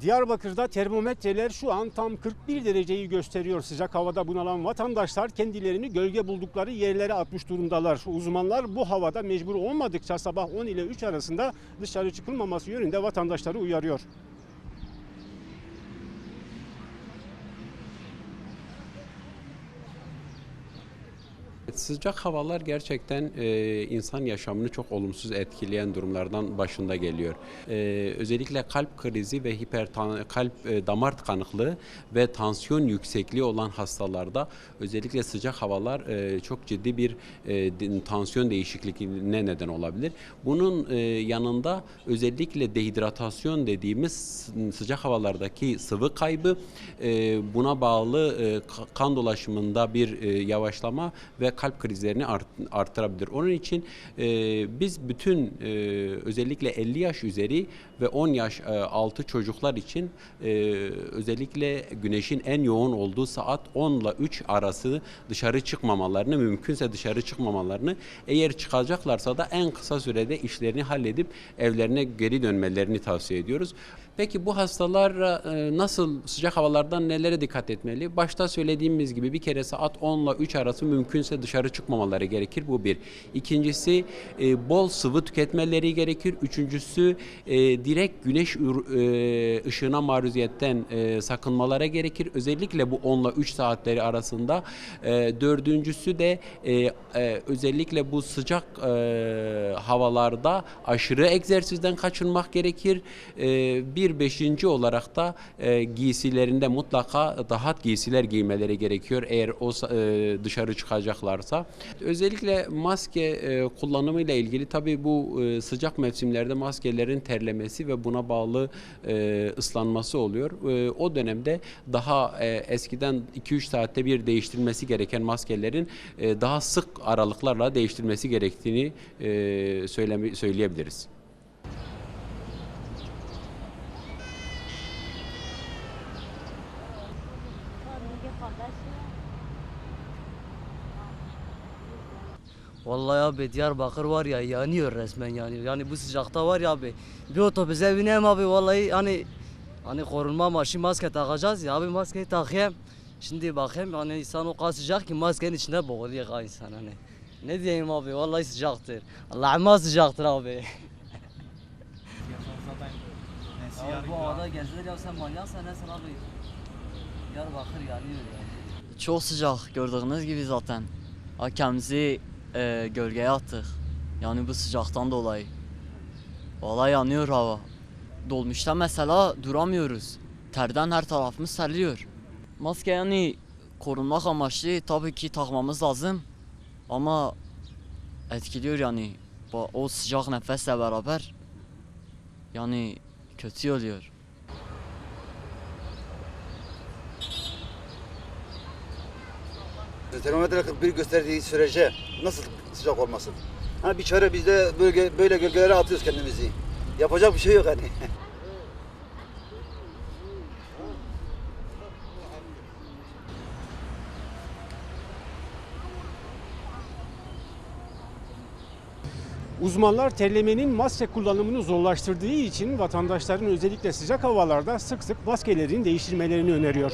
Diyarbakır'da termometreler şu an tam 41 dereceyi gösteriyor. Sıcak havada bunalan vatandaşlar kendilerini gölge buldukları yerlere atmış durumdalar. Uzmanlar bu havada mecbur olmadıkça sabah 10 ile 3 arasında dışarı çıkılmaması yönünde vatandaşları uyarıyor. Sıcak havalar gerçekten e, insan yaşamını çok olumsuz etkileyen durumlardan başında geliyor. E, özellikle kalp krizi ve hipertan kalp e, damar tıkanıklığı ve tansiyon yüksekliği olan hastalarda özellikle sıcak havalar e, çok ciddi bir e, tansiyon değişikliğine neden olabilir. Bunun e, yanında özellikle dehidratasyon dediğimiz sı- sıcak havalardaki sıvı kaybı e, buna bağlı e, ka- kan dolaşımında bir e, yavaşlama ve kalp krizlerini art, arttırabilir. Onun için e, biz bütün e, özellikle 50 yaş üzeri ve 10 yaş e, altı çocuklar için e, özellikle güneşin en yoğun olduğu saat 10 ile 3 arası dışarı çıkmamalarını mümkünse dışarı çıkmamalarını eğer çıkacaklarsa da en kısa sürede işlerini halledip evlerine geri dönmelerini tavsiye ediyoruz. Peki bu hastalar e, nasıl sıcak havalardan nelere dikkat etmeli? Başta söylediğimiz gibi bir kere saat 10 ile 3 arası mümkünse dışarı çıkmamaları gerekir. Bu bir. İkincisi e, bol sıvı tüketmeleri gerekir. Üçüncüsü e, direkt güneş e, ışığına maruziyetten e, sakınmalara gerekir. Özellikle bu 10 ile 3 saatleri arasında. E, dördüncüsü de e, e, özellikle bu sıcak e, havalarda aşırı egzersizden kaçınmak gerekir. E, bir beşinci olarak da e, giysilerinde mutlaka rahat giysiler giymeleri gerekiyor eğer o e, dışarı çıkacaklarsa. Özellikle maske e, kullanımı ile ilgili tabii bu e, sıcak mevsimlerde maskelerin terlemesi ve buna bağlı e, ıslanması oluyor. E, o dönemde daha eskiden 2-3 saatte bir değiştirilmesi gereken maskelerin daha sık aralıklarla değiştirilmesi gerektiğini e, söyleme, söyleyebiliriz. Vallahi abi Diyarbakır var ya yanıyor resmen yani. Yani bu sıcakta var ya abi. Bir otobüse bineyim abi vallahi hani hani korunma maşı maske takacağız ya abi maskeyi takayım. Şimdi bakayım hani insan o kadar sıcak ki maskenin içinde boğuluyor ha insan hani. Ne diyeyim abi vallahi sıcaktır. Allah'ıma sıcaktır abi. Abi bu havada gezilir ya sen manyaksan nesin abi? Diyarbakır yanıyor ya. Çok sıcak gördüğünüz gibi zaten. Kendimizi e, gölgeye attık. Yani bu sıcaktan dolayı. Vallahi yanıyor hava. Dolmuşta mesela duramıyoruz. Terden her tarafımız terliyor. Maske yani korunmak amaçlı tabii ki takmamız lazım. Ama etkiliyor yani. O sıcak nefesle beraber yani kötü oluyor. Termometre 41 gösterdiği sürece nasıl sıcak olmasın? Hani bir çare biz de böyle, böyle gölgelere atıyoruz kendimizi. Yapacak bir şey yok hani. Uzmanlar terlemenin maske kullanımını zorlaştırdığı için vatandaşların özellikle sıcak havalarda sık sık maskelerini değiştirmelerini öneriyor.